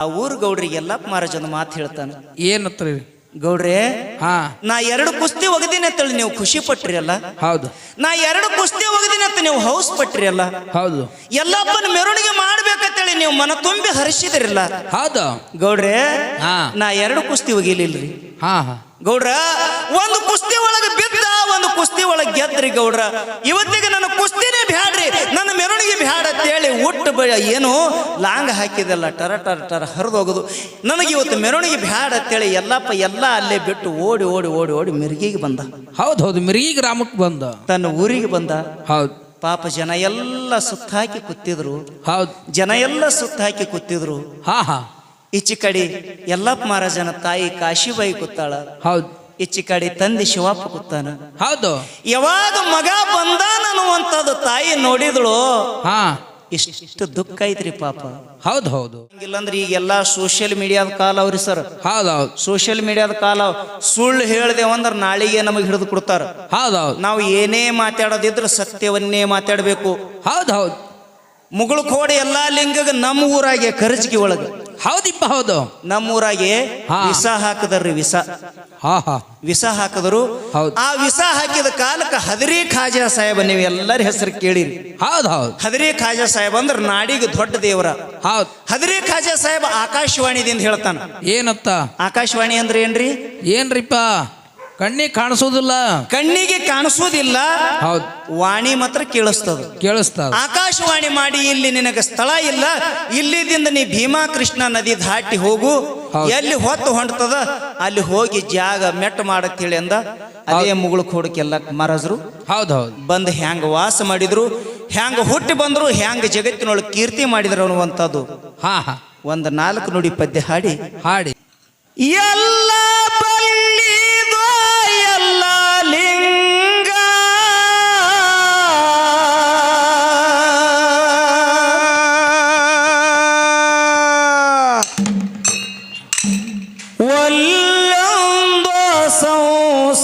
ಆ ಊರು ಗೌಡ್ರಿಗೆ ಎಲ್ಲಪ್ಪ ಮಹಾರಾಜನ ಒಂದು ಮಾತು ಹೇಳ್ತಾನೆ. ಏನತ್ರಿ ಗೌಡ್ರೆ ಹಾ. ನಾ ಎರಡು ಕುಸ್ತಿ ಒಗದಿನ ಅಂತೇಳಿ ನೀವು ಖುಷಿ ಪಟ್ರಿ ಅಲ್ಲ ಹೌದು. ನಾ ಎರಡು ಕುಸ್ತಿ ಒಗದಿನ ಅಂತ ನೀವು ಹೌಸ್ ಪಟ್ರಿ ಅಲ್ಲ ಹೌದು. ಎಲ್ಲಪ್ಪನ ಮೆರವಣಿಗೆ ಮಾಡ್ಬೇಕಂತೇಳಿ ನೀವು ಮನ ತುಂಬಿ ಹರಿಸಿದ್ರಲ್ಲ? ಹೌದು. ಗೌಡ್ರೆ ಹಾ. ನಾ ಎರಡು ಕುಸ್ತಿ ಒಗಿಲಿಲ್ರಿ ಹಾ ಹಾ. ಗೌಡ್ರ ಒಂದು ಕುಸ್ತಿ ಒಳಗೆ ಬಿದ್ದ ಒಂದು ಕುಸ್ತಿ ಒಳಗೆ ಗೆದ್ರಿ ಗೌಡ್ರ. ಇವತ್ತಿಗೆ ನನ್ನ ಕುಸ್ತಿನೇ ಬ್ಯಾಡ್ರಿ ನನ್ನ ಮೆರವಣಿಗೆ ಬ್ಯಾಡ ಅಂತೇಳಿ ಉಟ್ಟು ಬ ಏನು ಲಾಂಗ್ ಹಾಕಿದೆಲ್ಲ ಟರ ಟರ ಟರ ಹರಿದು ಹೋಗುದು. ನನಗೆ ಇವತ್ತು ಮೆರವಣಿಗೆ ಬ್ಯಾಡ ಅಂತೇಳಿ ಎಲ್ಲಪ್ಪ ಎಲ್ಲ ಅಲ್ಲೇ ಬಿಟ್ಟು ಓಡಿ ಓಡಿ ಓಡಿ ಓಡಿ ಮಿರ್ಗಿಗೆ ಬಂದ. ಹೌದು ಹೌದು. ಮಿರ್ಗಿ ಗ್ರಾಮಕ್ಕೆ ಬಂದ. ತನ್ನ ಊರಿಗೆ ಬಂದ. ಹೌದು. ಪಾಪ ಜನ ಎಲ್ಲ ಸುತ್ತಾಕಿ ಕೂತಿದ್ರು. ಹೌದು. ಜನ ಎಲ್ಲ ಸುತ್ತಾಕಿ ಕೂತಿದ್ರು. ಹಾ ಹಾ. ಈಚಿ ಕಡೆ ಯಲ್ಲಪ್ಪ ಮಹಾರಾಜನ ತಾಯಿ ಕಾಶಿಬಾಯಿ ಕೂತಾಳ. ಹೌದು. ಈಚಿ ಕಡೆ ತಂದೆ ಶಿವಪ್ಪ ಕೂತಾನ. ಹೌದು. ಯಾವಾಗ ಮಗ ಅನ್ನುವಂಥದ್ದು ತಾಯಿ ನೋಡಿದಳು. ಹಾ. ಇಷ್ಟು ದುಃಖ ಐತ್ರಿ ಪಾಪ. ಹೌದು ಹೌದು. ಇಲ್ಲಂದ್ರೆ ಈಗೆಲ್ಲ ಸೋಷಿಯಲ್ ಮೀಡಿಯಾದ ಕಾಲ ಅವ್ರಿ ಸರ್ ಹೌದು ಹೌದು. ಸೋಷಿಯಲ್ ಮೀಡಿಯಾದ ಕಾಲ ಸುಳ್ಳು ಹೇಳ್ದೇವಂದ್ರೆ ನಾಳೆಗೆ ನಮಗೆ ಹಿಡಿದು ಕೊಡ್ತಾರ. ಹೌದು ಹೌದು. ನಾವು ಏನೇ ಮಾತಾಡೋದಿದ್ರೆ ಸತ್ಯವನ್ನೇ ಮಾತಾಡಬೇಕು. ಹೌದು ಹೌದು. ಮುಗುಳು ಕೋಡಿ ಎಲ್ಲಾ ಲಿಂಗಗ ನಮ್ಮ ಊರಾಗೆ ಕರ್ಜಿಗೆ ಒಳಗೆ. ಹೌದಿಪ್ಪ ಹೌದು ನಮ್ಮೂರಾಗೆ. ವಿಷ ಹಾಕದರ್ರಿ ವಿಷ ಹಾ ಹಾ. ವಿಷ ಹಾಕಿದ್ರು. ಹೌದು. ಆ ವಿಷ ಹಾಕಿದ ಕಾಲಕ್ಕೆ ಹದರಿ ಖಾಜಾ ಸಾಹೇಬ ನೀವು ಎಲ್ಲರ ಹೆಸರು ಕೇಳಿರಿ. ಹೌದು ಹೌದು. ಹದರಿ ಖಾಜಾ ಸಾಹೇಬ ಅಂದ್ರೆ ನಾಡಿಗೆ ದೊಡ್ಡ ದೇವರ. ಹೌದು. ಹದರಿ ಖಾಜಾ ಸಾಹೇಬ ಆಕಾಶವಾಣಿದಿಂದ ಹೇಳ್ತಾನ. ಏನತ್ತ ಆಕಾಶವಾಣಿ ಅಂದ್ರೆ ಏನ್ರಿ? ಏನ್ರಿಪ್ಪ? ಕಣ್ಣಿಗೆ ಕಾಣಿಸೋದಿಲ್ಲ. ಕಣ್ಣಿಗೆ ಕಾಣಿಸೋದಿಲ್ಲ. ಹೌದು. ವಾಣಿ ಮಾತ್ರ ಕೇಳಿಸ್ತದ. ಕೇಳಿಸ್ತದ ಆಕಾಶವಾಣಿ ಮಾಡಿ ಇಲ್ಲಿ ನಿನಗೆ ಸ್ಥಳ ಇಲ್ಲ. ಇಲ್ಲಿದಿಂದ ನೀ ಭೀಮಾ ಕೃಷ್ಣ ನದಿ ದಾಟಿ ಹೋಗು. ಎಲ್ಲಿ ಹೊತ್ತು ಹೊಂಟದ ಅಲ್ಲಿ ಹೋಗಿ ಜಾಗ ಮೆಟ್ಟ ಮಾಡಕ್ ಹೇಳಿ ಅಂದ ಅದೇ ಮುಗುಳು ಕೊಡಕ್ಕೆಲ್ಲ ಮಹಾರಾಜರು ಹೌದು ಹೌದು. ಬಂದು ಹ್ಯಾಂಗ ವಾಸ ಮಾಡಿದ್ರು. ಹ್ಯಾಂಗ ಹುಟ್ಟಿ ಬಂದ್ರು ಹ್ಯಾಂಗ ಜಗತ್ತಿನೊಳಗೆ ಕೀರ್ತಿ ಮಾಡಿದ್ರು ಅನ್ನುವಂಥದ್ದು. ಹಾ ಹಾ. ಒಂದು ನಾಲ್ಕು ನುಡಿ ಪದ್ಯ ಹಾಡಿ. ಹಾಡಿ. ಎಲ್ಲ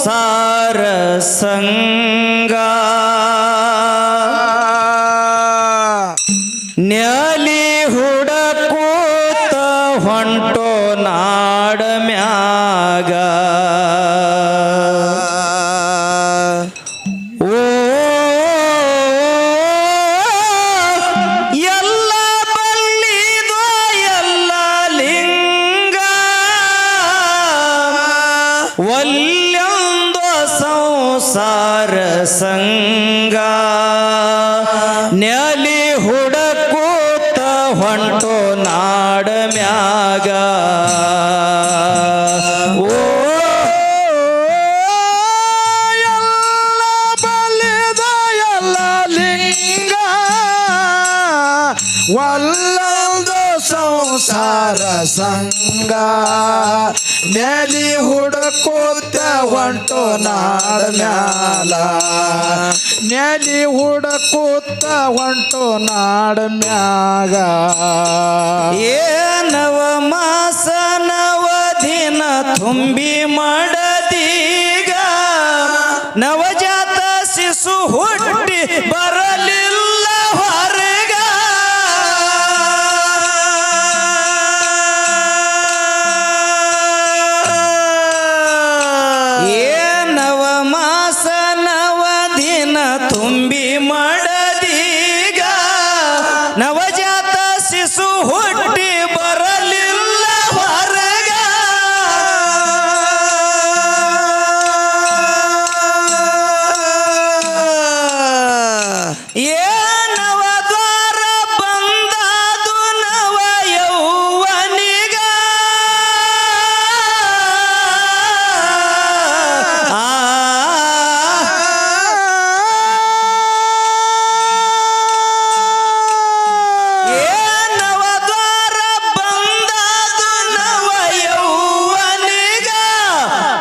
ಸಂಸಾರ ಸಂಸಾರ ಸಂಗ ನೆಲಿ ಹುಡುಕೋತ ಹೊಂಟು ನಾಡ ಮ್ಯಾಲ. ನೆಲಿ ಹುಡುಕೋತ ಹೊಂಟು ನಾಡ ಮ್ಯಾಗ. ಏನವ ನವ ಮಾಸ ನವ ದಿನ ತುಂಬಿ ಮಾಡದೀಗ? ನವಜಾತ ಶಿಶು ಹುಟ್ಟಿ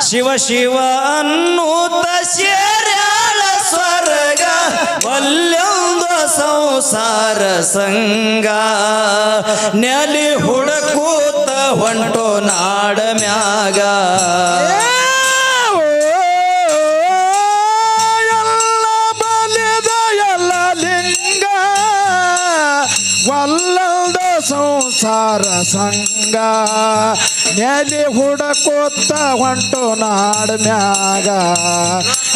ಶಿವ ಶಿವ ಅನ್ನೂತ ಶೇರ್ಯಾಳ ಸ್ವರ್ಗ ಒಲ್ಲೊಂದು ಸಂಸಾರ ಸಂಗ ನೆಲಿ ಹುಡುಕೂತ ಹೊಂಟೋ ನಾಡ ಮ್ಯಾಗ. ಸಂಸಾರ ಸಂಗ ನೆಲಿ ಹುಡಕೋತ ಹೊಂಟು ನಾಡ ಮ್ಯಾಗ.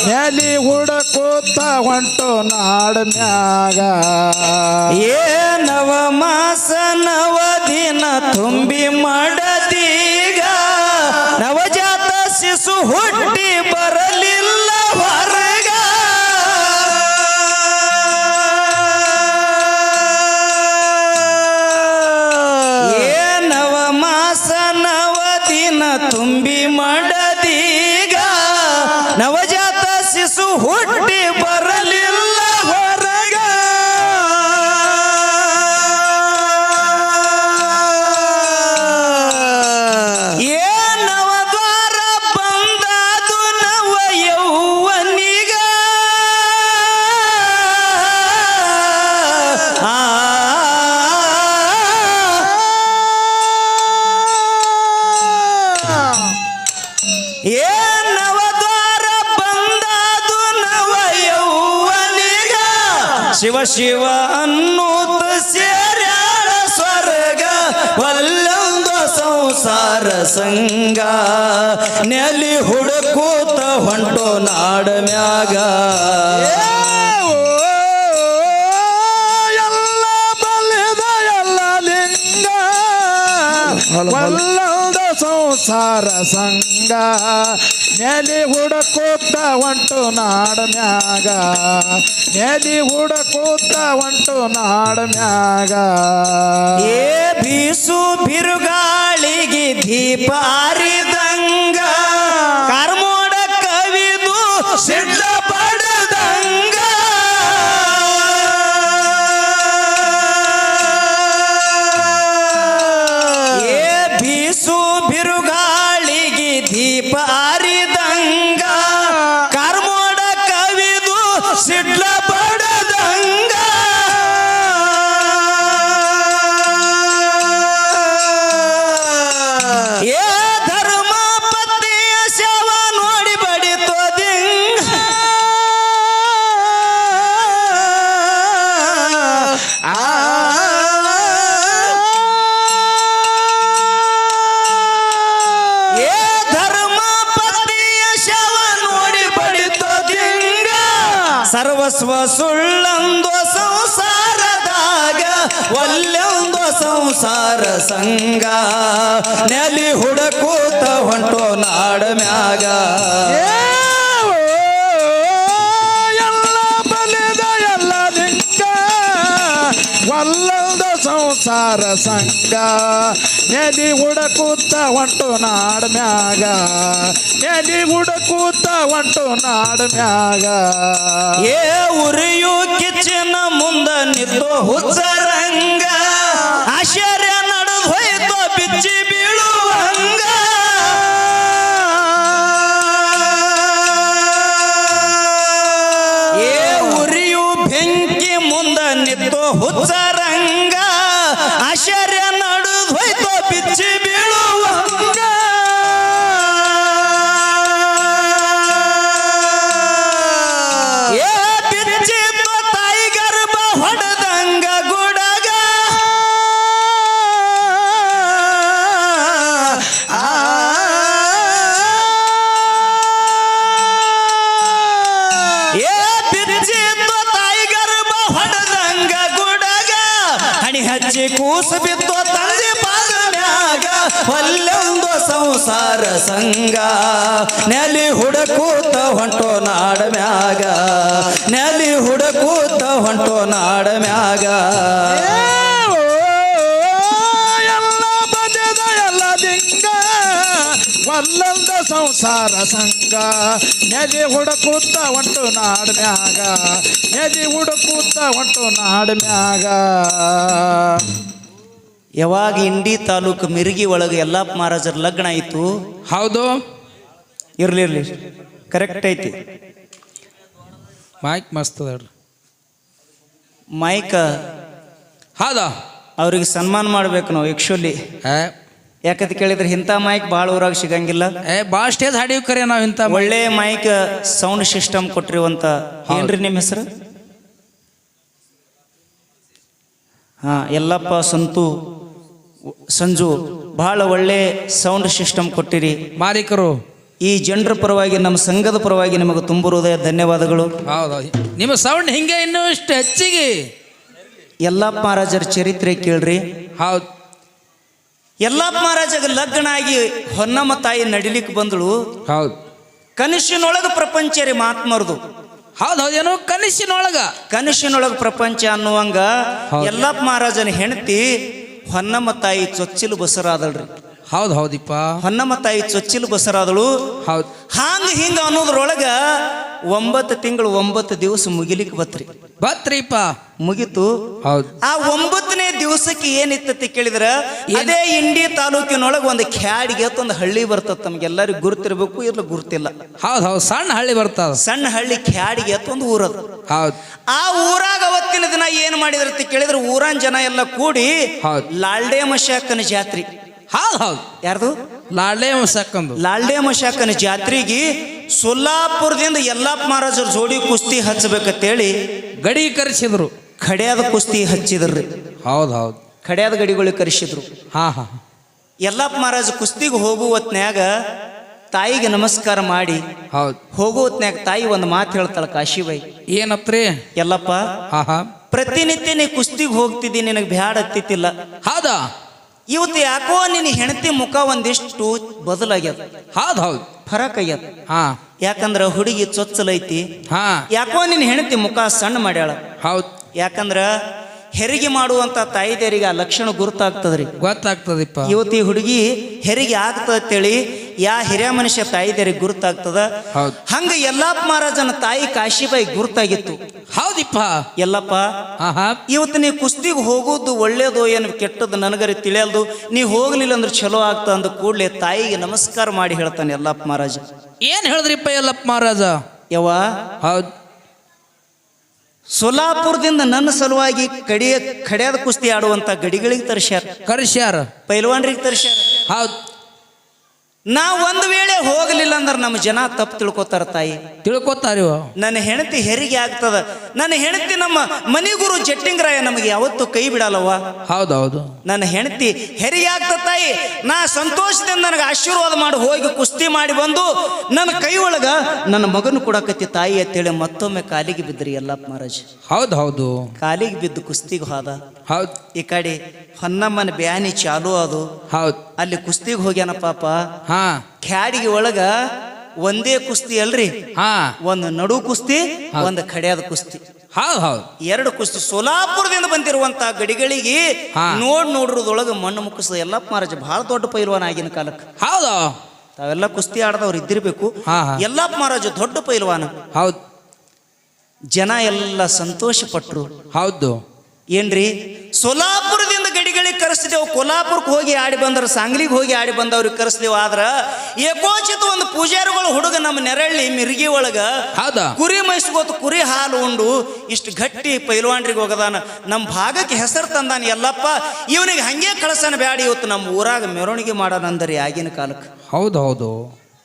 ನೆಲಿ ಹುಡಕೋತ ಹೊಂಟು ನಾಡ ಮ್ಯಾಗ. ಏ ನವ ಮಾಸ ನವ ದಿನ ತುಂಬಿ ಮಾಡದೀಗ? ನವಜಾತ ಶಿಶು ಹುಟ್ಟಿ ಬರಲಿಲ್ಲ ಶಿವ ಶಿವ ಅನ್ನೂತ ಸೇರ್ಯಾಳ ಸ್ವರ್ಗ ಒಲ್ಲೊಂದು ಸಂಸಾರ ಸಂಗ ನೆಲಿ ಹುಡುಕೂತ ಹೊಂಟೋ ನಾಡ ಮ್ಯಾಗ. ಎಲ್ಲ ಬಲಿದ ಎಲ್ಲ ಲಿಂಗ. ವಲ್ಲಂದ ಸಂಸಾರ ಸಂಗ ನೆಲಿ ಹುಡಕೋತ ಹೊಂಟು ನಾಡ ಮ್ಯಾಗ. ನೆಲಿ ಹುಡಕೋತ ಒಂಟು ನಾಡ ಮ್ಯಾಗ. ಏ ಬೀಸು ಬಿರುಗಾಳಿಗೆ ದೀಪ ಆರಿದಂಗ ಸರ್ವಸ್ವ ಸುಳ್ಳೊಂದು ಸಂಸಾರದಾಗ ಒಲ್ಲೊಂದು ಸಂಸಾರ ಸಂಗ ನೆಲಿ ಹುಡಕೂತ ಹೊಂಟೋ ನಾಡ ಮ್ಯಾಗ. ಎಲ್ಲ ಬಲಿದ ಎಲ್ಲ ದಿಕ್ಕ ಒಲ್ಲದ ಸಂಸಾರ ಸಂಗ ನೆಲಿ ಹುಡಕೂತ ಹೊಂಟು ನಾಡ ಮ್ಯಾಗ. ನೆಲಿ ಹುಡಕೂತ ಹೊಂಟು ನಾಡ ಮ್ಯಾಗ. ಏ ಉರಿಯು ಕಿಚ್ಚಿನ ಮುಂದ ನಿಂತು ಹುಚ್ಚರಂಗ. ಆಶ್ಚರ್ಯ ನಡೆದು ಹೋಯ್ತು, ಬಿಚ್ಚಿ ಬೀಳುವಂಗ. ಏ ಉರಿಯು ಬೆಂಕಿ ಮುಂದ ನಿಂತು ಹುಚ್ಚರಂಗ ಸಂಸಾರ ಸಂಗ ನೆಲಿ ಹುಡಕೂತ ಹೊಂಟೋ ನಾಡ ಮ್ಯಾಗ. ನೆಲಿ ಹುಡಕೂತ ಹೊಂಟೋ ನಾಡ ಮ್ಯಾಗ. ಒಲ್ಲಂದ ಸಂಸಾರ ಸಂಗ ನೆದಿ ಹುಡುಕುತ್ತ ಒಂಟು ನಾಡ ಮ್ಯಾಗ. ನೆದಿ ಹುಡುಕುತ್ತ ಒಂಟು ನಾಡ ಮ್ಯಾಗ. ಯಾವಾಗ ಇಂಡಿ ತಾಲೂಕು ಮಿರ್ಗಿ ಒಳಗೆ ಯಲ್ಲಪ್ಪ ಮಹಾರಾಜರ ಲಗ್ನ ಆಯಿತು? ಹೌದು. ಇರ್ಲಿ ಇರ್ಲಿ. ಕರೆಕ್ಟ್ ಐತಿ. ಮೈಕ್ ಮಸ್ತ್ ಅದ ಮೈಕ್ ಹೌದಾ. ಅವ್ರಿಗೆ ಸನ್ಮಾನ ಮಾಡ್ಬೇಕು ನಾವು ಆ್ಯಕ್ಚುಲಿ ಏ ಯಾಕಂತ ಕೇಳಿದ್ರೆ ಇಂಥ ಮೈಕ್ ಭಾಳ ಊರಾಗ ಸಿಗಂಗಿಲ್ಲ. ಏ ಭಾಳ ಸ್ಟೇಜ್ ಹಾಡಿವ್ ಕರೆ ನಾವು ಇಂಥ ಒಳ್ಳೆ ಮೈಕ್ ಸೌಂಡ್ ಸಿಸ್ಟಮ್ ಕೊಟ್ಟಿರುವಂತ. ಏನ್ರಿ ನಿಮ್ಮ ಹೆಸರು? ಹಾ ಎಲ್ಲಪ್ಪ ಸಂತು. ಸಂಜು ಬಹಳ ಒಳ್ಳೆ ಸೌಂಡ್ ಸಿಸ್ಟಮ್ ಕೊಟ್ಟಿರಿ. ಮಾಲೀಕರು. ಈ ಜನರ ಪರವಾಗಿ ನಮ್ಮ ಸಂಘದ ಪರವಾಗಿ ನಿಮಗೆ ತುಂಬ ಹೃದಯ ಧನ್ಯವಾದಗಳು. ಹೌದು. ನಿಮ್ಮ ಸೌಂಡ್ ಹಿಂಗೆ ಇನ್ನೂ ಇಷ್ಟು ಹೆಚ್ಚಿಗೆ. ಯಲ್ಲಪ್ಪ ಮಹಾರಾಜರ ಚರಿತ್ರೆ ಕೇಳ್ರಿ. ಹೌದು. ಎಲ್ಲ ಮಹಾರಾಜಗ ಲಗ್ನ ಆಗಿ ಹೊನ್ನಮ್ಮ ತಾಯಿ ನಡಿಲಿಕ್ಕೆ ಬಂದಳು. ಹೌದು. ಕನಸಿನೊಳಗೆ ಪ್ರಪಂಚ ರೀ ಮಾತ್ಮರ್ದು ಹೌದು ಹೌದೇನು ಕನಸಿನೊಳಗ. ಕನಸಿನೊಳಗ ಪ್ರಪಂಚ ಅನ್ನುವಂಗ ಎಲ್ಲಪ್ಪ ಯಲ್ಲಪ್ಪ ಮಹಾರಾಜನ ಹೆಂಡತಿ ಹೊನ್ನಮ್ಮ ತಾಯಿ ಚೊಚ್ಚಿಲು ಬಸರಾದಳ್ರಿ ಹೌದು ಹೌದಿಪ್ಪ. ಹೊನ್ನಮ್ಮ ತಾಯಿ ಚೊಚ್ಚಿಲು ಬಸರಾದಳು. ಹೌದು. ಹಾಂಗ ಹಿಂಗ ಅನ್ನೋದ್ರೊಳಗ ಒಂಬತ್ತು ತಿಂಗಳು ಒಂಬತ್ತು ದಿವಸ ಮುಗಿಲಿಕ್ಕೆ ಬತ್ರಿ. ಬತ್ರಿಪ್ಪ ಮುಗಿತು. ಹೌದು. ಆ ಒಂಬತ್ತನೇ ದಿವಸಕ್ಕೆ ಏನಿತ್ತತಿ ಕೇಳಿದ್ರ? ಅದೇ ಇಂಡಿ ತಾಲೂಕಿನೊಳಗೆ ಒಂದು ಖ್ಯಾಡಿಗೆ ಒಂದು ಹಳ್ಳಿ ಬರ್ತದ ತಮ್ಗೆಲ್ಲರಿಗೂ ಗುರುತಿರ್ಬೇಕು ಇಲ್ಲ ಗುರುತಿಲ್ಲ. ಹೌದು ಹೌದು ಸಣ್ಣ ಹಳ್ಳಿ ಬರ್ತದ ಸಣ್ಣ ಹಳ್ಳಿ ಖ್ಯಾಡಿಗೆ ಒಂದು ಊರದು. ಹೌದು. ಆ ಊರಾಗ ಅವತ್ತಿನ ದಿನ ಏನ್ ಮಾಡಿದ್ರತಿ ಕೇಳಿದ್ರೆ ಊರಾನ್ ಜನ ಎಲ್ಲ ಕೂಡಿ ಹೌದು. ಲಾಲ್ಡೆ ಮಶಾಕನ ಜಾತ್ರಿ. ಹೌದು ಹೌದು. ಯಾರ್ದು? ಲಾಡ್ಲೆ ಮಶಾಕಂದು ಲಾಲ್ಡೆ ಮಶಾಕನ ಜಾತ್ರೆಗೆ ಸೊಲ್ಲಾಪುರದಿಂದ ಯಲ್ಲಪ್ಪ ಮಹಾರಾಜರ ಜೋಡಿ ಕುಸ್ತಿ ಹಚ್ಚಬೇಕಂತೇಳಿ ಗಡಿ ಕರೆಸಿದ್ರು. ಖಡ್ಯಾದ ಕುಸ್ತಿ ಹಚ್ಚಿದ್ರಿ. ಹೌದು ಹೌದು. ಖಡ್ಯಾದ ಗಡಿಗಳಿಗೆ ಕರೆಸಿದ್ರು. ಹಾ ಹಾ ಯಲ್ಲಪ್ಪ ಮಹಾರಾಜ ಕುಸ್ತಿಗೆ ಹೋಗುವ ಹೊತ್ನ್ಯಾಗ ತಾಯಿಗೆ ನಮಸ್ಕಾರ ಮಾಡಿ ಹೌದು. ಹೋಗುವ ಹೊತ್ನ್ಯಾಗ ತಾಯಿ ಒಂದು ಮಾತು ಹೇಳ್ತಾಳ ಕಾಶಿಬಾಯಿ ಏನತ್ರಿ? ಯಲ್ಲಪ್ಪ ಹಾ ಹಾ. ಪ್ರತಿನಿತ್ಯ ನೀ ಕುಸ್ತಿಗೆ ಹೋಗ್ತಿದ್ದಿ ನಿನಗೆ ಬ್ಯಾಡ ಹತ್ತಿತ್ತಿಲ್ಲ ಹೌದಾ? ಇವತ್ತು ಯಾಕೋ ನಿನ್ನ ಹೆಂಡತಿ ಮುಖ ಒಂದಿಷ್ಟು ಬದಲಾಗ್ಯದ. ಹೌದು ಹೌದು. ಫರಕ್ ಆಗ್ಯದ ಹಾ. ಯಾಕಂದ್ರ ಹುಡುಗಿ ಚೊಚ್ಚಲೈತಿ. ಹಾ. ಯಾಕೋ ನಿನ್ನ ಹೆಂಡತಿ ಮುಖ ಸಣ್ಣ ಮಾಡ್ಯಾಳ. ಹೌದು. ಯಾಕಂದ್ರ ಹೆರಿಗೆ ಮಾಡುವಂತ ತಾಯಿದೇರಿಗೆ ಆ ಲಕ್ಷಣ ಗುರುತಾಗ್ತದ್ರಿ. ಗೊತ್ತಾಗ್ತದಪ್ಪ. ಇವತ್ತು ಈ ಹುಡುಗಿ ಹೆರಿಗೆ ಆಗ್ತದ ಅಂತೇಳಿ ಯಾ ಹಿರಿಯ ಮನುಷ್ಯ ತಾಯಿದೇರಿಗೆ ಗುರುತಾಗ್ತದ. ಹೌದು. ಹಂಗ ಯಲ್ಲಪ್ಪ ಮಹಾರಾಜನ ತಾಯಿ ಕಾಶಿಬಾಯಿ ಗುರುತಾಗಿತ್ತು. ಹೌದಿಪ್ಪ. ಎಲ್ಲಪ್ಪ ಇವತ್ತು ನೀ ಕುಸ್ತಿಗೆ ಹೋಗೋದು ಒಳ್ಳೇದು ಏನು ಕೆಟ್ಟದ್ದು ನನಗರಿ ತಿಳಿಯಲ್ದು. ನೀ ಹೋಗ್ಲಿಲ್ಲ ಅಂದ್ರೆ ಚಲೋ ಆಗ್ತದ ಅಂದ ಕೂಡಲೇ ತಾಯಿಗೆ ನಮಸ್ಕಾರ ಮಾಡಿ ಹೇಳ್ತಾನೆ ಯಲ್ಲಪ್ಪ ಮಹಾರಾಜ. ಏನ್ ಹೇಳಿದ್ರಿಪ್ಪ ಯಲ್ಲಪ್ಪ ಮಹಾರಾಜ? ಯವ್ವ ಹೌದು. ಸೊಲಾಪುರದಿಂದ ನನ್ನ ಸಲುವಾಗಿ ಕಡಿಯ ಕಡಿಯಾದ ಕುಸ್ತಿ ಆಡುವಂತ ಗಡಿಗಳಿಗೆ ತರಿಸ್ಯಾರ. ಕರ್ಸ್ಯಾರ. ಪೈಲ್ವಾನ್ರಿಗೆ ತರಿಸ್ಯಾರ. ಹೌದು. ನಾ ಒಂದು ವೇಳೆ ಹೋಗಲಿಲ್ಲ ಅಂದ್ರೆ ನಮ್ಮ ಜನ ತಪ್ಪು ತಿಳ್ಕೊತಾರ ತಾಯಿ. ತಿಳ್ಕೊತಾರಿ? ನನ್ನ ಹೆಂಡತಿ ಹೆರಿಗೆ ಆಗ್ತದ. ನನ್ನ ಹೆಂಡತಿ ನಮ್ಮ ಮನಿಗುರು ಜಟ್ಟಿಂಗರಾಯ ನಮಗೆ ಯಾವತ್ತೂ ಕೈ ಬಿಡಲ್ಲವ ಹೌದು ಹೌದು ನನ್ನ ಹೆಂಡತಿ ಹೆರಿಗೆ ಆಗ್ತದ ತಾಯಿ. ನಾ ಸಂತೋಷದಿಂದ ನನಗೆ ಆಶೀರ್ವಾದ ಮಾಡಿ ಹೋಗಿ ಕುಸ್ತಿ ಮಾಡಿ ಬಂದು ನನ್ನ ಕೈ ಒಳಗ ನನ್ನ ಮಗನು ಕೊಡಕತ್ತಿ ತಾಯಿ ಅಂತೇಳಿ ಮತ್ತೊಮ್ಮೆ ಕಾಲಿಗೆ ಬಿದ್ರಿ ಎಲ್ಲಪ್ಪ ಮಹಾರಾಜ್. ಹೌದು ಹೌದು ಕಾಲಿಗೆ ಬಿದ್ದು ಕುಸ್ತಿಗೆ ಹೋದ. ಹೌದು. ಈ ಕಡೆ ಹೊನ್ನಮ್ಮನ ಬ್ಯಾನಿ ಚಾಲು ಅದು. ಹೌದು. ಅಲ್ಲಿ ಕುಸ್ತಿಗೆ ಹೋಗ್ಯಾನ ಪಾಪ. ಹಾ. ಖ್ಯಾಡಿಗೆ ಒಳಗ ಒಂದೇ ಕುಸ್ತಿ ಅಲ್ರಿ? ಹಾ. ಒಂದು ನಡು ಕುಸ್ತಿ ಒಂದು ಖಡ್ಯಾದ ಕುಸ್ತಿ. ಹೌದು ಹೌದು. ಎರಡು ಕುಸ್ತಿ ಸೋಲಾಪುರದಿಂದ ಬಂದಿರುವಂತ ಗಡಿಗಳಿಗೆ. ನೋಡ್ ನೋಡ್ರದೊಳಗ ಮಣ್ಣು ಮುಕ್ಕಿಸದ ಎಲ್ಲಪ್ಪ ಮಹಾರಾಜ ಬಹಳ ದೊಡ್ಡ ಪೈಲ್ವಾನ ಆಗಿನ ಕಾಲಕ್ಕೆ. ಹೌದು. ತಾವೆಲ್ಲ ಕುಸ್ತಿ ಆಡದವ್ರು ಇದ್ದಿರ್ಬೇಕು. ಎಲ್ಲಪ್ಪ ಮಹಾರಾಜ ದೊಡ್ಡ ಪೈಲ್ವಾನ. ಹೌದು. ಜನ ಎಲ್ಲ ಸಂತೋಷ ಪಟ್ರು ಹೌದು. ಏನ್ರಿ? ಸೋಲಾಪುರದಿಂದ ಗಡಿಗಳಿಗೆ ಕರೆಸಿದೆವು ಕೊಲ್ಲಾಪುರಕ್ಕೆ ಹೋಗಿ ಆಡಿ ಬಂದ್ರ ಸಾಂಗ್ಲಿಗೆ ಹೋಗಿ ಆಡಿ ಬಂದವ್ರಿಗೆ ಕರೆಸಿದೆವು. ಆದ್ರ ಏಕೋಚಿತ ಒಂದು ಪೂಜಾರಿಗಳು ಹುಡುಗ ನಮ್ಮ ನೆರಳಿ ಮಿರ್ಗಿ ಒಳಗ ಕುರಿ ಮೈಸ್ಕೋತ ಕುರಿ ಹಾಲು ಉಂಡು ಇಷ್ಟು ಗಟ್ಟಿ ಪೈಲ್ವಾನ್ರಿಗೆ ಹೋಗದಾನ. ನಮ್ಮ ಭಾಗಕ್ಕೆ ಹೆಸರು ತಂದಾನ ಎಲ್ಲಪ್ಪ ಇವನಿಗೆ ಹಂಗೆ ಕಳಸನ ಬ್ಯಾಡಿ ಇವತ್ತು ನಮ್ಮ ಊರಾಗ ಮೆರವಣಿಗೆ ಮಾಡೋಣ ಅಂದರಿ ಆಗಿನ ಕಾಲಕ್ಕೆ. ಹೌದು ಹೌದು.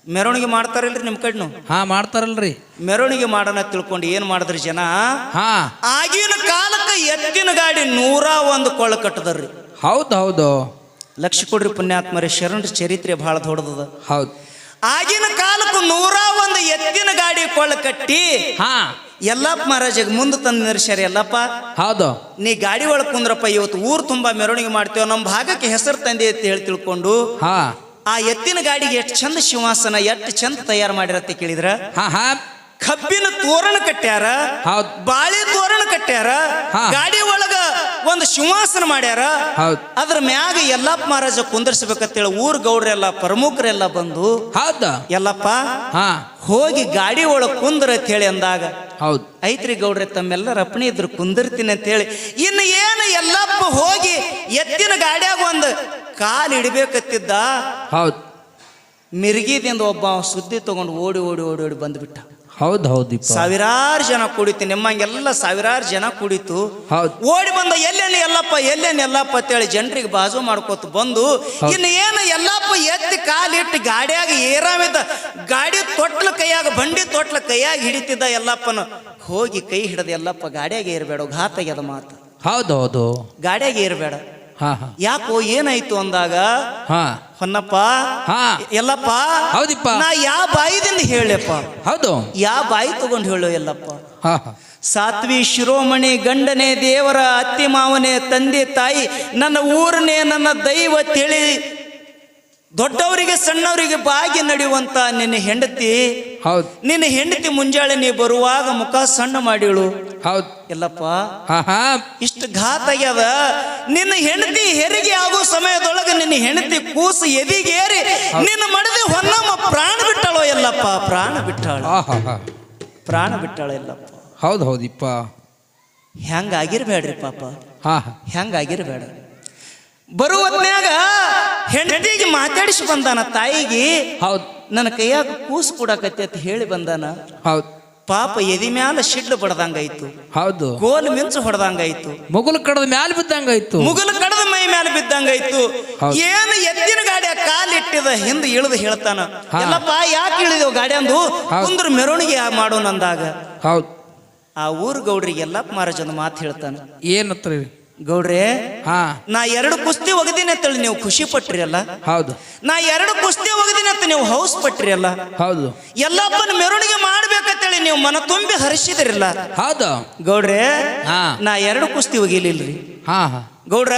ಮೆರವಣಿಗೆ ಮಾಡ್ತಾರಲ್ರಿ ನಿಮ್ಮ ಕಡ್ನು ಹಾ ಮಾಡ್ತಾರಲ್ರಿ. ಮೆರವಣಿಗೆ ಮಾಡೋಣ ತಿಳ್ಕೊಂಡು ಏನು ಮಾಡಿದ್ರಿ ಜನ? ಹಾ. ಆಗಿನ ಕಾಲಕ್ಕೆ ಎತ್ತಿನ ಗಾಡಿ ನೂರ ಒಂದು ಕೊಳ್ಳ ಕಟ್ಟದ್ರಿ ಹೌದು ಹೌದು. ಲಕ್ಷ ಕೊಡ್ರಿ ಪುಣ್ಯಾತ್ಮರಿ ಶರಣರ ಚರಿತ್ರೆ ಬಹಳ ದೊಡ್ಡದ ಹೌದು. ಆಗಿನ ಕಾಲಕ್ಕೆ ನೂರ ಒಂದು ಎತ್ತಿನ ಗಾಡಿ ಕೊಳ್ಳ ಕಟ್ಟಿ ಹಾ. ಎಲ್ಲಪ್ಪ ಮಹಾರಾಜಗೆ ಮುಂದೆ ತಂದು ನಿರ್ಸ್ಯಾರ ಎಲ್ಲಪ್ಪ ಹೌದು. ನೀ ಗಾಡಿ ಒಳಗೆ ಕುಂದ್ರಪ್ಪ ಇವತ್ತು ಊರು ತುಂಬಾ ಮೆರವಣಿಗೆ ಮಾಡ್ತೇವೆ ನಮ್ಮ ಭಾಗಕ್ಕೆ ಹೆಸರು ತಂದೆ ಅಂತ ಹೇಳಿ ತಿಳ್ಕೊಂಡು ಹಾ. ಆ ಎತ್ತಿನ ಗಾಡಿಗೆ ಎಷ್ಟು ಚಂದ ಶಿವಾಸನ ಎಷ್ಟು ಚಂದ ತಯಾರು ಮಾಡಿರತ್ತೆ ಕೇಳಿದ್ರ? ಹಾ ಹಾ. ಕಬ್ಬಿನ ತೋರಣ ಕಟ್ಟ್ಯಾರ ಹೌದ್. ಬಾಳೆ ತೋರಣ ಕಟ್ಟ್ಯಾರ. ಗಾಡಿ ಒಳಗ ಒಂದು ಸಿಂಹಾಸನ ಮಾಡ್ಯಾರ. ಹೌದ್. ಅದ್ರ ಮ್ಯಾಗ ಎಲ್ಲಪ್ಪ ಮಹಾರಾಜ ಕುಂದರ್ಸ್ಬೇಕಂತೇಳಿ ಊರ್ ಗೌಡ್ರೆಲ್ಲ ಪ್ರಮುಖರೆಲ್ಲ ಬಂದು ಹೌದ. ಎಲ್ಲಪ್ಪ ಹಾ. ಹೋಗಿ ಗಾಡಿ ಒಳಗೆ ಕುಂದ್ರ ಅಂತ ಹೇಳಿ ಅಂದಾಗ ಹೌದು. ಐತ್ರಿ ಗೌಡ್ರೆ ತಮ್ಮೆಲ್ಲರ ಅಪ್ಪಣೆ ಇದ್ರು ಕುಂದಿರ್ತೀನಿ ಅಂತ ಹೇಳಿ ಇನ್ನು ಏನು ಎಲ್ಲಪ್ಪ ಹೋಗಿ ಎತ್ತಿನ ಗಾಡಿಯಾಗ ಒಂದು ಕಾಲು ಇಡಬೇಕತ್ತಿದ್ದ ಹೌದು. ಮಿರ್ಗಿದಿಂದ ಒಬ್ಬ ಸುದ್ದಿ ತಗೊಂಡು ಓಡಿ ಓಡಿ ಓಡಿ ಓಡಿ ಬಂದ್ಬಿಟ್ಟ. ಹೌದು ಹೌದು ಸಾವಿರಾರು ಜನ ಕುಡಿತು ನಿಮ್ಮಂಗೆಲ್ಲ ಸಾವಿರಾರು ಜನ ಕುಡಿತು ಹೌದು. ಓಡಿ ಬಂದ ಎಲ್ಲೇನು ಎಲ್ಲಪ್ಪ ಎಲ್ಲೇನು ಎಲ್ಲಪ್ಪ ಅಂತೇಳಿ ಜನರಿಗೆ ಬಾಜು ಮಾಡ್ಕೋತ ಬಂದು ಇನ್ನು ಏನು ಎಲ್ಲಪ್ಪ ಎತ್ತಿ ಕಾಲಿಟ್ಟು ಗಾಡಿಯಾಗ ಏರಾಮಿದ್ದ ಗಾಡಿ ತೊಟ್ಲ ಕೈಯಾಗ ಬಂಡಿ ತೊಟ್ಲ ಕೈಯಾಗ ಹಿಡಿತಿದ್ದ ಎಲ್ಲಪ್ಪನ ಹೋಗಿ ಕೈ ಹಿಡದ ಎಲ್ಲಪ್ಪ ಗಾಡಿಯಾಗ ಏರ್ಬೇಡ ಘಾತಾಗ್ಯದ ಮಾತು. ಹೌದು ಹೌದು. ಗಾಡಿಯಾಗ ಏರ್ಬೇಡ. ಯಾಕೋ ಏನಾಯ್ತು ಅಂದಾಗ ಹಾ. ಹೊನ್ನಪ್ಪ ಹಾ. ಎಲ್ಲಪ್ಪ ಹೌದಿಪ್ಪ. ನಾ ಯಾವ ಬಾಯಿದಿಂದ ಹೇಳಪ್ಪ. ಹೌದು. ಯಾವ ಬಾಯಿ ತಗೊಂಡು ಹೇಳು ಎಲ್ಲಪ್ಪ. ಸಾತ್ವಿ ಶಿರೋಮಣಿ ಗಂಡನೇ ದೇವರ ಅತ್ತಿ ಮಾವನೇ ತಂದೆ ತಾಯಿ ನನ್ನ ಊರನೇ ನನ್ನ ದೈವ ತಿಳಿ ದೊಡ್ಡವರಿಗೆ ಸಣ್ಣವರಿಗೆ ಬಾಗಿ ನಡೆಯುವಂತ ನಿನ್ನ ಹೆಂಡತಿ ಹೌದು. ನಿನ್ನ ಹೆಂಡತಿ ಮುಂಜಾಳೆ ನೀ ಬರುವಾಗ ಮುಖ ಸಣ್ಣ ಮಾಡಿಳು. ಹೌದು. ಹಾ ಇಷ್ಟು ಘಾತ ಆಗ್ಯದ ನಿನ್ನ ಹೆಂಡತಿ ಹೆರಿಗೆ ಆಗೋ ಸಮಯದೊಳಗೆ ನಿನ್ನ ಹೆಂಡತಿ ಕೂಸು ಎದಿಗೇರಿ ನಿನ್ನ ಮಡದಿ ಹೊನ್ನಮ್ಮ ಪ್ರಾಣ ಬಿಟ್ಟಾಳೋ ಎಲ್ಲಪ್ಪ? ಪ್ರಾಣ ಬಿಟ್ಟಾಳ. ಪ್ರಾಣ ಬಿಟ್ಟಾಳ ಎಲ್ಲಪ್ಪ. ಹೌದು ಹೌದಿಪ್ಪ. ಹೆಂಗಾಗಿರ್ಬೇಡ್ರಿ ಪಾಪ. ಹಾ. ಹೆಂಗಾಗಿರ್ಬೇಡ. ಬರುವತ್ನ್ಯಾಗ ಹೆಂಡತಿಗೆ ಮಾತಾಡಿಸಿ ಬಂದಾನ ತಾಯಿಗೆ ಹೌದು. ನನ್ನ ಕೈಯಾಗ ಕೂಸು ಕೊಡಕತ್ತೆ ಅಂತ ಹೇಳಿ ಬಂದಾನ. ಹೌದು. ಪಾಪ ಎದಿ ಮ್ಯಾಲ ಶಿಡ್ಲು ಬಡ್ದಂಗಾಯ್ತು. ಹೌದು. ಗೋಲ್ ಮಿಂಚು ಹೊಡೆದಂಗಾಯ್ತು. ಮುಗುಲು ಕಡದ ಮ್ಯಾಲ ಬಿದ್ದಂಗಾಯ್ತು. ಮುಗುಲು ಕಡದ ಮೈ ಮ್ಯಾಲ ಬಿದ್ದಂಗಾಯ್ತು. ಏನು ಎತ್ತಿನ ಗಾಡಿಯ ಕಾಲಿಟ್ಟಿದ ಹಿಂದೆ ಇಳಿದು ಹೇಳ್ತಾನ. ಎಲ್ಲಪ್ಪ ಯಾಕೆ ಇಳಿದೆವು ಗಾಡಿ ಅಂದು. ಕುಂದ್ರ ಮೆರವಣಿಗೆ ಮಾಡೋಣ ಅಂದಾಗ ಹೌದು. ಆ ಊರ್ ಗೌಡ್ರಿಗೆ ಎಲ್ಲಪ್ಪ ಮಹಾರಾಜ್ ಒಂದು ಮಾತು ಹೇಳ್ತಾನ. ಏನತ್ರಿ ಗೌಡ್ರೆ ಹಾ. ನಾ ಎರಡು ಕುಸ್ತಿ ಒಗದಿನ ಅಂತೇಳಿ ನೀವು ಖುಷಿ ಪಟ್ರಿ ಅಲ್ಲ? ಹೌದು. ನಾ ಎರಡು ಕುಸ್ತಿ ಒಗದಿನ ಅಂತ ನೀವು ಹೌಸ್ ಪಟ್ರಿ ಅಲ್ಲ? ಹೌದು. ಎಲ್ಲಪ್ಪನ ಮೆರವಣಿಗೆ ಮಾಡ್ಬೇಕಂತೇಳಿ ನೀವು ಮನ ತುಂಬಿ ಹರಿಸಿದ್ರಲ್ಲ? ಹೌದು. ಗೌಡ್ರೆ ಹಾ. ನಾ ಎರಡು ಕುಸ್ತಿ ಒಗಿಲಿಲ್ರಿ ಹಾ ಹಾ. ಗೌಡ್ರ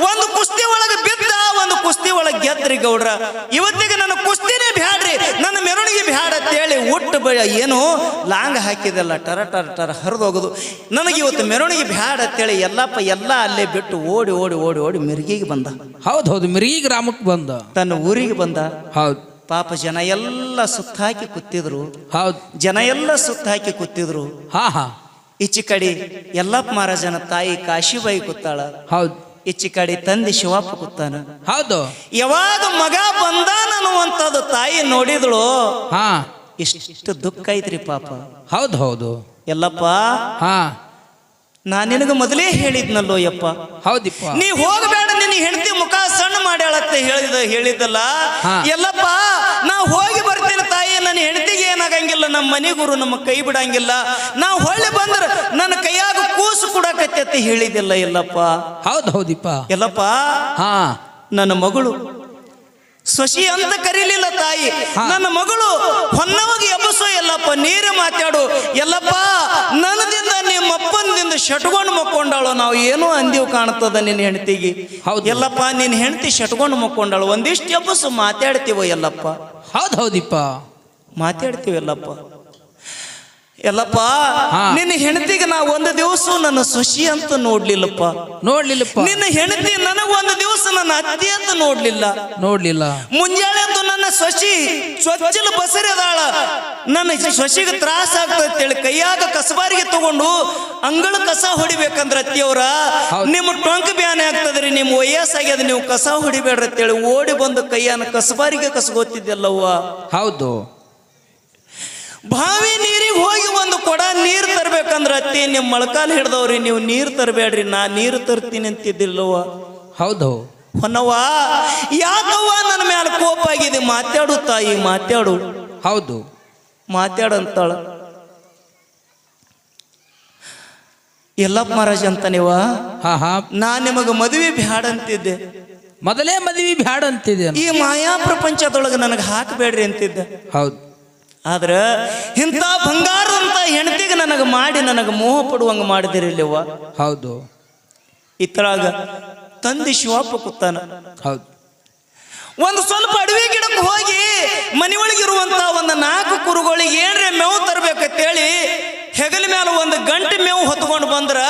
ಒಂದು ಕುಸ್ತಿ ಒಳಗೆ ಬಿದ್ದ ಒಂದು ಕುಸ್ತಿ ಒಳಗೆ ಗೆದ್ರಿ ಗೌಡ್ರ. ಇವತ್ತಿಗೆ ನನ್ನ ಕುಸ್ತಿನೇ ಬ್ಯಾಡ್ರಿ ನನ್ನ ಮೆರವಣಿಗೆ ಬ್ಯಾಡ ಅಂತೇಳಿ ಉಟ್ಟು ಬ ಏನು ಲಾಂಗ್ ಹಾಕಿದೆಲ್ಲ ಟರ ಟರ ಟರ ಹರಿದೋಗೋದು ನನಗೆ ಇವತ್ತು ಮೆರವಣಿಗೆ ಬ್ಯಾಡ ಅಂತೇಳಿ ಎಲ್ಲಪ್ಪ ಎಲ್ಲ ಅಲ್ಲೇ ಬಿಟ್ಟು ಓಡಿ ಓಡಿ ಓಡಿ ಓಡಿ ಮಿರ್ಗಿಗೆ ಬಂದ. ಹೌದು ಹೌದು ಮಿರ್ಗಿ ಗ್ರಾಮಕ್ಕೆ ಬಂದ. ತನ್ನ ಊರಿಗೆ ಬಂದ. ಹೌದು. ಪಾಪ ಜನ ಎಲ್ಲ ಸುತ್ತಾಕಿ ಕೂತಿದ್ರು. ಹೌದು. ಜನ ಎಲ್ಲ ಸುತ್ತಾಕಿ ಕೂತಿದ್ರು. ಹಾ ಹಾ. ಈಚಿ ಕಡೆ ಯಲ್ಲಪ್ಪ ಮಹಾರಾಜನ ತಾಯಿ ಕಾಶಿಬಾಯಿ ಕೂತಾಳ. ಹೌದು. ಈಚಿ ಕಡೆ ತಂದೆ ಶಿವಪ್ಪ ಕೂತಾನ. ಹೌದು. ಯಾವಾಗ ಮಗ ಅನ್ನುವಂಥದ್ದು ತಾಯಿ ನೋಡಿದಳು. ಹಾ. ಇಷ್ಟು ದುಃಖ ಐತ್ರಿ ಪಾಪ. ಹೌದು ಹೌದು. ಎಲ್ಲಪ್ಪ ಹಾ. ನಾ ನಿನಗ ಮೊದಲೇ ಹೇಳಿದ್ನಲ್ಲೋ ಯಪ್ಪ. ಹೌದಿಪ್ಪ. ನೀ ಹೋಗಬೇಡ ನಿನ್ನ ಹೆಂಡತಿ ಮುಖ ಸಣ್ಣ ಮಾಡ್ಯಾಳತ್ತೆ ಹೇಳಿದ ಹೇಳಿದ್ದಲ್ಲ. ಹಾ. ಎಲ್ಲಪ್ಪ ನಾ ಹೋಗಿ ಬರ್ತೀನಿ ತಾಯಿ ನನ್ನ ಹೆಂಡತಿಗೆ ಏನಾಗಂಗಿಲ್ಲ ನಮ್ಮ ಮನೆಗುರು ನಮ್ಮ ಕೈ ಬಿಡಂಗಿಲ್ಲ. ನಾ ಹೊಳ್ಳಿ ಬಂದ್ರೆ ನನ್ನ ಕೈಯಾಗ ಕೂಸು ಕೊಡಕತ್ತೆ ಹೇಳಿದಿಲ್ಲ ಇಲ್ಲಪ್ಪ. ಹೌದು ಹೌದಿಪ್ಪ. ಎಲ್ಲಪ್ಪ ಹಾ. ನನ್ನ ಮಗಳು ಸೊಸಿ ಅಂತ ಕರೀಲಿಲ್ಲ ತಾಯಿ. ನನ್ನ ಮಗಳು ಹೊನ್ನವಾಗಿ ಎಬ್ಬಸೋ ಎಲ್ಲಪ್ಪ ನೀರು ಮಾತಾಡು. ಎಲ್ಲಪ್ಪ ನನ್ನದಿಂದ ನಿಮ್ಮ ಅಪ್ಪನದಿಂದ ಶಟ್ಕೊಂಡು ಮಕ್ಕೊಂಡಾಳು. ನಾವು ಏನೋ ಅಂದೀವ್ ಕಾಣ್ತದ ನಿನ್ನ ಹೆಂಡತಿಗೆ. ಹೌದು. ಎಲ್ಲಪ್ಪ ನಿನ್ನ ಹೆಂಡತಿ ಶಟ್ಕೊಂಡು ಮಕ್ಕೊಂಡಾಳು. ಒಂದಿಷ್ಟು ಎಬ್ಬಸು ಮಾತಾಡ್ತೀವೋ ಎಲ್ಲಪ್ಪ. ಹೌದು ಹೌದಿಪ್ಪ. ಮಾತಾಡ್ತೀವಿ ಎಲ್ಲಪ್ಪ ನಿನ್ನ ಹೆಂಡತಿಗೆ ನಾ ಒಂದು ದಿವಸ ನನ್ನ ಸೊಸಿ ಅಂತ ನೋಡ್ಲಿಲ್ಲಪ್ಪ. ನೋಡ್ಲಿಲ್ಲಪ್ಪ. ನಿನ್ನ ಹೆಂಡತಿ ನನಗ ಒಂದು ದಿವಸ ನನ್ನ ಅತ್ತಿ ಅಂತ ನೋಡ್ಲಿಲ್ಲ. ನೋಡ್ಲಿಲ್ಲ. ಮುಂಜಾನೆ ಅಂತ ನನ್ನ ಸೊಸಿ ಸ್ವಚ್ಛಲು ಬಸರಿದಾಳ ನನ್ನ ಸೊಸಿಗೆ ತ್ರಾಸ ಆಗ್ತದೆ ಕೈಯಾಗ ಕಸಬಾರಿಗೆ ತಗೊಂಡು ಅಂಗಳ ಕಸ ಹೊಡಿಬೇಕಂದ್ರ ಅತ್ತಿಯವ್ರ. ನಿಮ್ಮ ಟೊಂಕ ಬ್ಯಾನೆ ಆಗ್ತದ್ರಿ ನಿಮ್ಮ ವಯಸ್ಸಾಗ್ಯದ ನೀವು ಕಸ ಹೊಡಿಬೇಡ್ರಿ ಅಂತೇಳಿ ಓಡಿ ಬಂದು ಕೈಯಾನ ಕಸಬಾರಿಗೆ ಕಸಗೋತಿದ್ದೆಲ್ಲವ್ವ ಹೌದು. ಬಾವಿ ನೀರಿಗೆ ಹೋಗಿ ಒಂದು ಕೊಡ ನೀರು ತರ್ಬೇಕಂದ್ರೆ ಅತ್ತಿ ನಿಮ್ಮ ಮೊಳಕಾಲು ಹಿಡ್ದವ್ರಿ ನೀವು ನೀರು ತರಬೇಡ್ರಿ ನಾ ನೀರು ತರ್ತೀನಿ ಅಂತಿದ್ದಿಲ್ಲವ ಹೌದು. ಹೊನ್ನವ್ವ ಯಾಕವ್ವ ನನ್ನ ಮ್ಯಾಲ ಕೋಪ ಆಗಿದೆ? ಮಾತಾಡು ತಾಯಿ ಮಾತಾಡು. ಹೌದು. ಮಾತಾಡಂತಾಳ. ಎಲ್ಲಪ್ಪ ಮಹಾರಾಜ್ ಅಂತ ನೀವ ಹಾ ಹಾ. ನಾ ನಿಮಗ ಮದುವೆ ಬ್ಯಾಡ ಅಂತಿದ್ದೆ. ಮೊದಲೇ ಮದುವೆ ಬ್ಯಾಡ ಅಂತಿದ್ದೆ. ಈ ಮಾಯಾ ಪ್ರಪಂಚದೊಳಗೆ ನನಗೆ ಹಾಕಬೇಡ್ರಿ ಅಂತಿದ್ದೆ. ಹೌದು. ಆದ್ರ ಇಂಥ ಬಂಗಾರದಂತ ಹೆಂಡತಿಗೆ ನನಗೆ ಮಾಡಿ ನನಗೆ ಮೋಹ ಪಡುವಂಗ ಮಾಡಿದಿರಿಲ್ಲವ್ವ ಹೌದು. ಇತ್ತರಾಗ ತಂದೆ ಶಿವಪ್ಪ ಕೂತಾನ. ಹೌದು. ಒಂದು ಸ್ವಲ್ಪ ಅಡವಿ ಗಿಡಕ್ಕೆ ಹೋಗಿ ಮನೆಯೊಳಗಿರುವಂತ ಒಂದು ನಾಲ್ಕು ಕುರುಗಳಿಗೆ ಏನ್ರೆ ಮೇವು ತರ್ಬೇಕಂತೇಳಿ ಹೆಗಲ ಮೇಲೆ ಒಂದು ಗಂಟೆ ಮೇವು ಹೊತ್ಕೊಂಡು ಬಂದ್ರ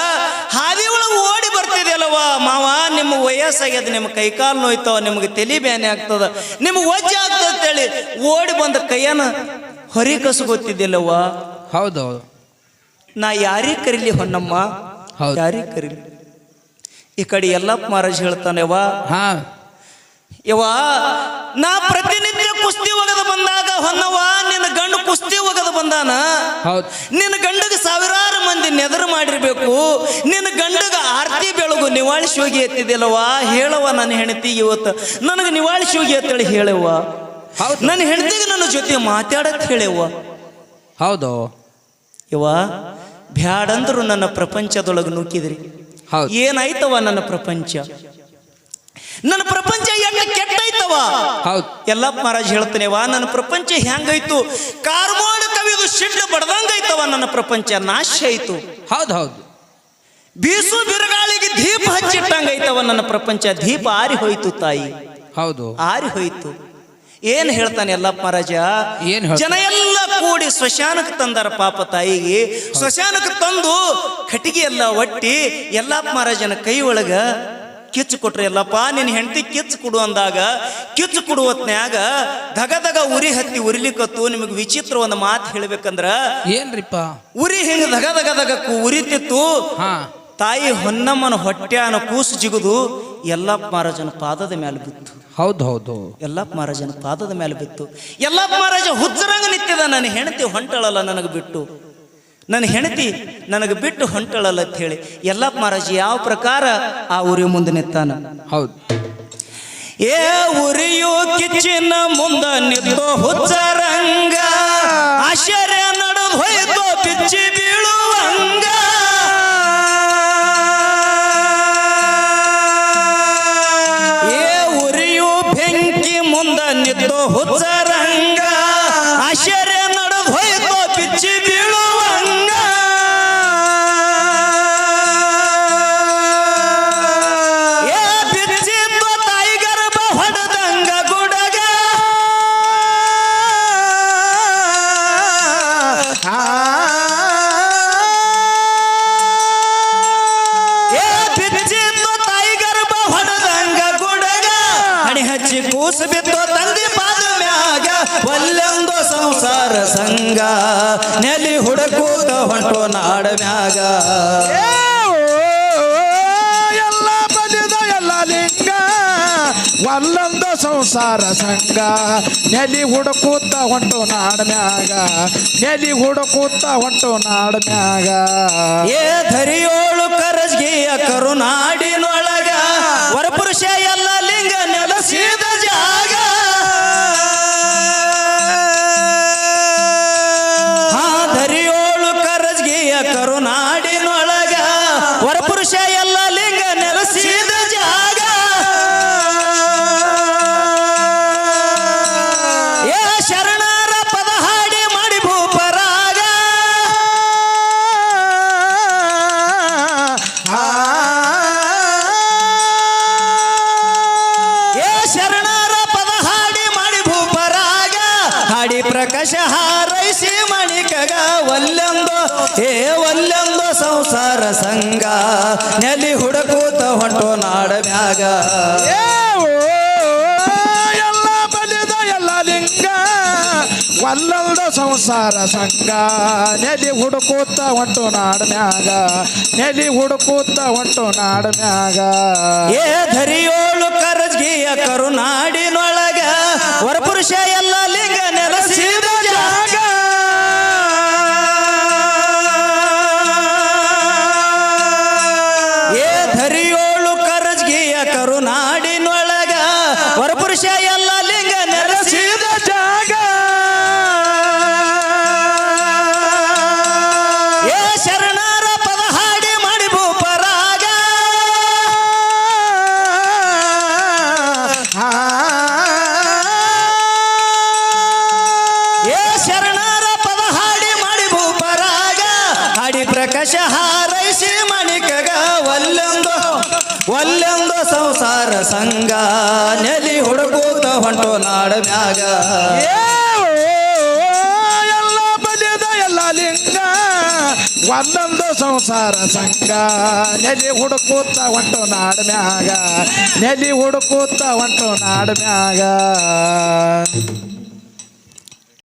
ಹಾದಿ ಒಳಗೆ ಓಡಿ ಬರ್ತಿದೆಯಲ್ಲವ ಮಾವ ನಿಮ್ಮ ವಯಸ್ಸಾಗ್ಯದ ನಿಮ್ಮ ಕೈಕಾಲು ನೋಯ್ತಾವ ನಿಮ್ಗೆ ತಲೆ ಬೇನೆ ಆಗ್ತದ ನಿಮ್ಗೆ ಒಜ್ಜೆ ಆಗ್ತದ ಅಂತೇಳಿ ಓಡಿ ಬಂದ ಕೈಯನ್ನ ಹೊರಿ ಕಸಗೊತ್ತಿದ್ದಿಲ್ಲವ್ವ ಹೌದು ಹೌದು ನಾ ಯಾರಿಗೆ ಕರೀಲಿ ಹೊನ್ನಮ್ಮ? ಹೌದು. ಯಾರಿಗೆ ಕರೀಲಿ? ಈ ಕಡೆ ಎಲ್ಲಪ್ಪ ಮಹಾರಾಜ್ ಹೇಳ್ತಾನೆವಾ ಹಾ. ಯವ್ವ ನಾ ಪ್ರತಿನಿತ್ಯ ಕುಸ್ತಿ ಒಗದ ಬಂದಾಗ ಹೊನ್ನವ ನಿನ್ನ ಗಂಡು ಕುಸ್ತಿ ಒಗದು ಬಂದಾನ? ಹೌದು. ನಿನ್ನ ಗಂಡಗೆ ಸಾವಿರಾರು ಮಂದಿ ನೆದರು ಮಾಡಿರ್ಬೇಕು. ನಿನ್ನ ಗಂಡಗ ಆರತಿ ಬೆಳಗು ನಿವಾಳಿಸಿ ಶೋಗಿ ಎತ್ತಿದಿಲ್ಲವಾ ಹೇಳವ ನನ್ನ ಹೆಣತಿ ಇವತ್ತು. ನನಗೆ ನಿವಾಳಿಸಿ ಶೋಗಿ ಎತ್ತಳಿ ಹೇಳವ್ವ. ನನ್ನ ಹೆಂಡತಿಗೆ ನನ್ನ ಜೊತೆ ಮಾತಾಡಕ್ ಹೇಳೇವ ಹೌದು. ಇವ ಬ್ಯಾಡಂದ್ರು ನನ್ನ ಪ್ರಪಂಚದೊಳಗೆ ನೂಕಿದ್ರಿ ಹೌದು. ಏನಾಯ್ತವ ನನ್ನ ಪ್ರಪಂಚ? ನನ್ನ ಪ್ರಪಂಚ ಎಲ್ಲ ಕೆಟ್ಟೈತವ ಹೌದು. ಎಲ್ಲಪ್ಪ ಹೇಳ್ತಾನೆ ಹೇಳ್ತಾನೆವಾ ನನ್ನ ಪ್ರಪಂಚ ಹೆಂಗೈತು? ಕಾರ್ಮೋಡ ಕವಿದು ಸಿಡ್ಲು ಬಡ್ದಂಗೈತವ ನನ್ನ ಪ್ರಪಂಚ ನಾಶ ಆಯ್ತು. ಹೌದು ಹೌದು. ಬೀಸು ಬಿರುಗಾಳಿಗೆ ದೀಪ ಹಚ್ಚಿಟ್ಟಂಗೈತವ ನನ್ನ ಪ್ರಪಂಚ ದೀಪ ಆರಿ ಹೋಯ್ತು ತಾಯಿ. ಹೌದು. ಆರಿ ಹೋಯ್ತು. ಏನ್ ಹೇಳ್ತಾನೆ ಎಲ್ಲಪ್ಪ ಮಹಾರಾಜ? ಏನ್? ಜನ ಎಲ್ಲ ಕೂಡಿ ಸ್ವಶಾನಕ್ಕೆ ತಂದಾರ ಪಾಪ ತಾಯಿಗೆ. ಸ್ವಶಾನಕ್ಕೆ ತಂದು ಕಟಿಗೆ ಎಲ್ಲ ಒಟ್ಟಿ ಎಲ್ಲಪ್ಪ ಮಹಾರಾಜನ ಕೈ ಒಳಗ ಕಿಚ್ಚು ಕೊಟ್ರಿ. ಎಲ್ಲಪ್ಪ ನಿನ್ನ ಹೆಂಡತಿ ಕಿಚ್ಚು ಕೊಡು ಅಂದಾಗ ಕಿಚ್ಚು ಕೊಡುವತ್ನಾಗ ಧಗ ಧಗ ಉರಿ ಹತ್ತಿ ಉರಿಲಿಕ್ಕತ್ತು ನಿಮಗೆ ವಿಚಿತ್ರ ಒಂದು ಮಾತು ಹೇಳ್ಬೇಕಂದ್ರ ಏನ್ರಿಪ್ಪ? ಉರಿ ಹಿಂಗ ಧಗ ಧಗ ದಗಕ್ಕೂ ಉರಿತಿತ್ತು. ತಾಯಿ ಹೊನ್ನಮ್ಮನ ಹೊಟ್ಟ್ಯಾನ ಕೂಸು ಜಿಗುದು. ಎಲ್ಲಪ್ಪ ಮಹಾರಾಜನ ಪಾದದ ಮೇಲೆ ಬಿತ್ತು. ಹೌದು ಹೌದು. ಎಲ್ಲಪ್ಪ ಮಹಾರಾಜನ ಪಾದದ ಮೇಲೆ ಬಿತ್ತು. ಎಲ್ಲಪ್ಪ ಮಹಾರಾಜ ಹುಚ್ಚರಂಗ ನಿತ್ಯದ ನನ್ನ ಹೆಂಡತಿ ಹೊಂಟಳಲ್ಲ ನನಗೆ ಬಿಟ್ಟು. ನನ್ನ ಹೆಂಡತಿ ನನಗೆ ಬಿಟ್ಟು ಹೊಂಟಳಲ್ಲ ಅಂತ ಹೇಳಿ ಎಲ್ಲಪ್ಪ ಮಹಾರಾಜ ಯಾವ ಪ್ರಕಾರ ಆ ಉರಿ ಮುಂದೆ ನಿಂತಾನ. ಹೌದು. ಏ ಉರಿಯೋ ಕಿಚ್ಚಿನ ಮುಂದ ನಿಂತು ಹುಚ್ಚರಂಗ ಆಶ್ಚರ್ಯ ಹುಚ್ಚರಂಗ, ಆಶ್ಚರ್ಯ ನಡೆದು ಹೋಯ್ತೋ, ಪಿಚ್ಚಿ ಬೀಳುವಂಗ. ಏ ಬಿಚ್ಚಿತ್ತು ತಾಯಿ ಗರ್ಭ ಹೊಡೆದಂಗ ಗುಡಗ. ಏ ಬಿಚ್ಚಿತ್ತು ತಾಯಿ ಗರ್ಭ ಹೊಡೆದಂಗ ಗುಡಗ. ಹಣಿ ಹಚ್ಚಿ ಸಂಸಾರ ಸಂಗ ನೆಲಿ ಹುಡುಕೂತ ಹೊಂಟು ನಾಡ ಮ್ಯಾಗ. ಎಲ್ಲ ಬಲಿದ ಎಲ್ಲ ಲಿಂಗ ಒಲ್ಲೊಂದು ಸಂಸಾರ ಸಂಗ ನೆಲಿ ಹುಡುಕೂತ ಹೊಂಟು ನಾಡ ಮ್ಯಾಗ. ನೆಲಿ ಹುಡುಕೂತ ಹೊಂಟು ನಾಡ ಮ್ಯಾಗ. ಏ ಧರಿಯೋಳು ಕರಜ್ಗಿಯ ಕರುನಾಡಿನೊಳಗ ವರಪುರುಷ ಎಲ್ಲ ಲಿಂಗ ನೆಲಸಿದ ಜಾಗ. ಹಾಡಿ ಪ್ರಕಾಶ ಹಾರೈಸಿ ಮಣಿಕಗ ಒಲ್ಲೊಂದು ಏ ಒಲ್ಲೊಂದು ಸಂಸಾರ ಸಂಗ ನೆಲಿ ಹುಡುಕೂತ ಹೊಂಟು ನಾಡ ಮ್ಯಾಗ. ಎಲ್ಲ ಬಲಿದ ಎಲ್ಲ ಲಿಂಗ. ಒಲ್ಲಲ್ದ ಸಂಸಾರ ಸಂಗ ನೆಲಿ ಹುಡುಕೂತ ಹೊಂಟು ನಾಡ ಮ್ಯಾಗ. ನೆಲಿ ಹುಡುಕೂತ ಹೊಂಟು ನಾಡ ಮ್ಯಾಗ. ಏ ಧರಿಯೋಳು ಕರಜಿಯ ಕರುನಾಡಿನೊಳಗ ವರಪುರುಷ ಎಲ್ಲ ಲಿಂಗ ನೆಲಸಿದ ಜಾಗ. ಸಂಸಾರ ಸಂಗ ನೆಲಿ ಹುಡುಗೂತ ಹೊಂಟು ನಾಡ ಮ್ಯಾಗ. ಎಲ್ಲ ಬಲಿದ ಎಲ್ಲ ಲಿಂಗ, ಒಂದೊಂದು ಸಂಸಾರ ಸಂಗ ನೆಲಿ ಹುಡುಕೂತ ಹೊಂಟು ನಾಡ ಮ್ಯಾಗ. ನೆಲಿ ಹುಡುಕೂತ ಹೊಂಟು ನಾಡ ಮ್ಯಾಗ.